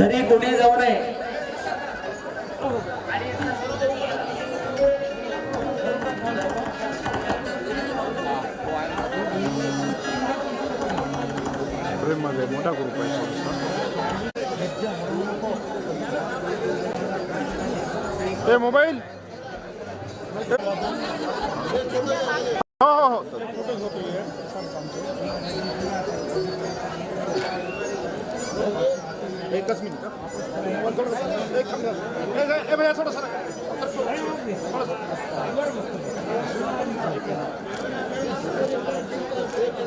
घरी कोणी जाऊ नये. मोठा ग्रुप आहे मोबाईल हो हो हो. एकच मिनिट थोडंसं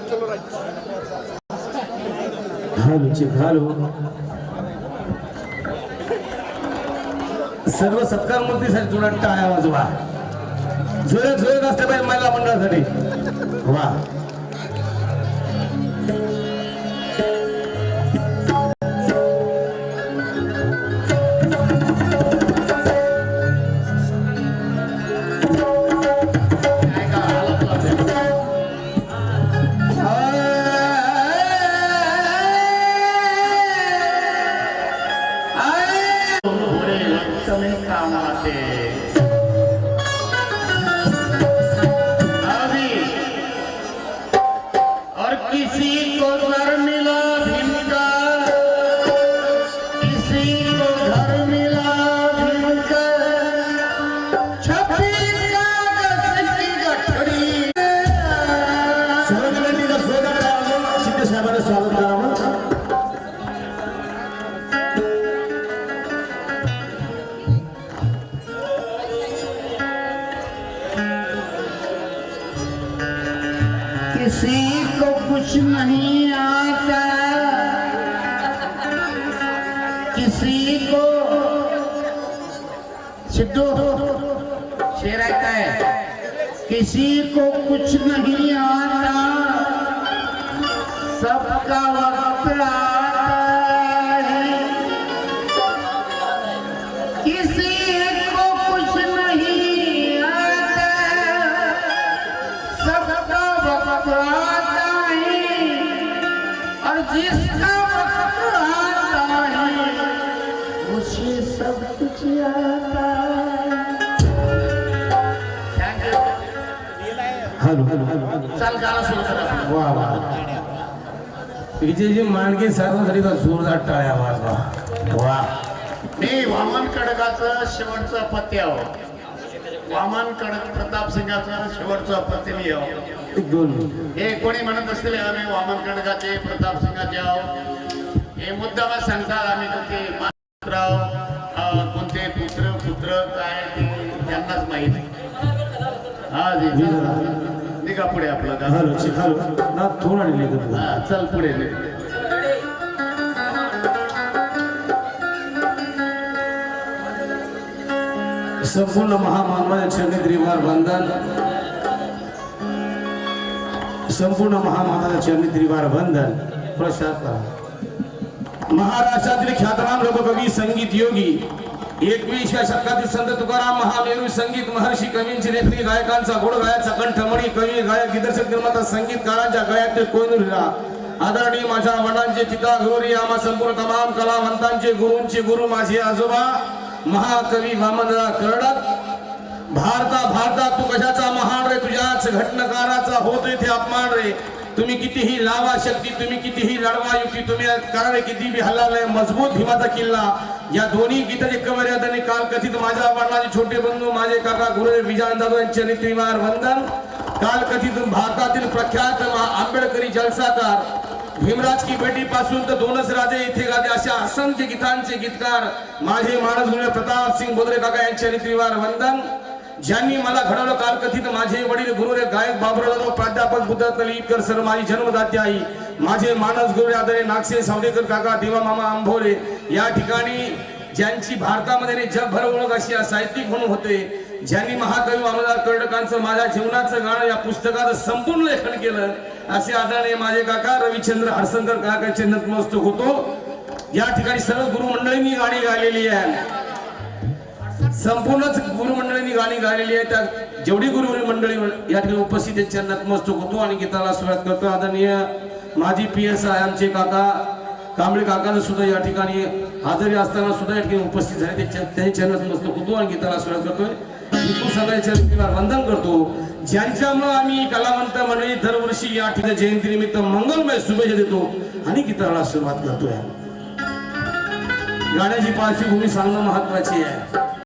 चलो सर्व सत्कार मूर्तीसाठी तुला टाळ्या वाजवा जोरात जोरात असले पाहिजे महिला मंडळासाठी. वा. में किसी को कुछ नहीं आता। किसी को सिद्धू शेर रहता है। किसी को कुछ नहीं आता। सबका वक्त आता है। किसी विजयजी मांडगे साहेबांसाठी तर जोरदार टाळ्या वाजवा वा मी वामन खडकाचं शेवटचं अपत्य आहो. वामन खडक प्रताप सिंगाचं शेवटचं अपत्य मी हे कोणी म्हणत असतील आम्ही वामन खडकाचे प्रताप सिंगाचे आहो हे मुद्दाम सांगतात आम्ही मात्राव अं, कोणते पुत्र पुत्र काय त्यांनाच माहिती हा जी. निघा पुढे आपलं ना थोडा हा चल पुढे. संपूर्ण महामानवाच्या चरणी त्रिवार वंदन संपूर्ण महामाता चरणी त्रिवार वंदन प्रसाद करा. महाराष्ट्रातील ख्यातनाम लोककवी संगीत योगी एकवीसव्या शतकातील संत तुकाराम महामेरू संगीत महर्षी कवींची लेखणी गायकांचा गोड गायचा कंठमणी कवी गायक दिग्दर्शक निर्माता संगीतकारांच्या गळ्यातील कोयनूर हिरा आदरणीय माझ्या वडिलांचे पिता गौरी आम्हा संपूर्ण तमाम कलावंतांचे गुरूंचे गुरु माझे आजोबा महाकवी वामनराव कर्डक भारता भारता तू कशाचा महान रे? तुझ्याच घटनकाराचा होत इथे अपमान रे. तुम्ही कितीही लावा शक्ती तुम्ही कितीही लढवा युक्ती तुम्ही कारण रे किती बी हल्ला मजबूत भीमाचा किल्ला. या दोन्ही गीताचे कवर मर्यादाने काल कथित माझ्या वडिलांचे छोटे बंधू माझे काका गुरु विजय जाधव यांचे नित्रिवार वंदन. काल कथित भारतातील प्रख्यात आंबेडकरी जलसाकार भीमराज की बेटी पासून तर दोनच राजे इथे गाजे अशा असंख्य गीतांचे गीतकार माझे मानस प्रताप सिंग बोदरे काका यांचे नितीवार वंदन. ज्यांनी मला घडवलं कालकथित माझे वडील गुरुरे गायक बाबुराव प्राध्यापक बुद्धार्थ लिहितकर सर माझी जन्मदाती आई माझे मानस गुरु आदरे नागसे सावदेकर काका देवा मामा आंभोरे या ठिकाणी ज्यांची भारतामध्ये आणि जगभर ओळख अशी साहित्यिक म्हणून होते ज्यांनी महाकवी वामनदास कर्डकांचं माझ्या जीवनाचं गाणं या पुस्तकाचं संपूर्ण लेखन केलं असे आदरणीय माझे काका रविचंद्र हरसंकर काकाचे नतमस्तक होतो. या ठिकाणी सर्व गुरु मी गाणी गायलेली आहे. संपूर्णच गुरुमंडळींनी गाणी गायलेली आहे त्या जेवढी गुरु मंडळी या ठिकाणी उपस्थित आहेत, त्यांना नतमस्तक होतो आणि गीताला सुरुवात करतो. आदरणीय माझी पी एस आय आमचे काका कांबळे काकाचं सुद्धा या ठिकाणी हजेरी असताना सुद्धा या ठिकाणी उपस्थित झाले. त्यांच्या चरणात मस्त आणि गीताला सुरुवात करतोय. विपुल व्यक्तीला वंदन करतो. ज्यांच्यामुळे आम्ही कलावंत मंडळी दरवर्षी या ठिकाणी जयंतीनिमित्त मंगलमय शुभेच्छा देतो आणि गीताला सुरुवात करतोय. गाण्याची पार्श्वभूमी सांगणं महत्वाची आहे.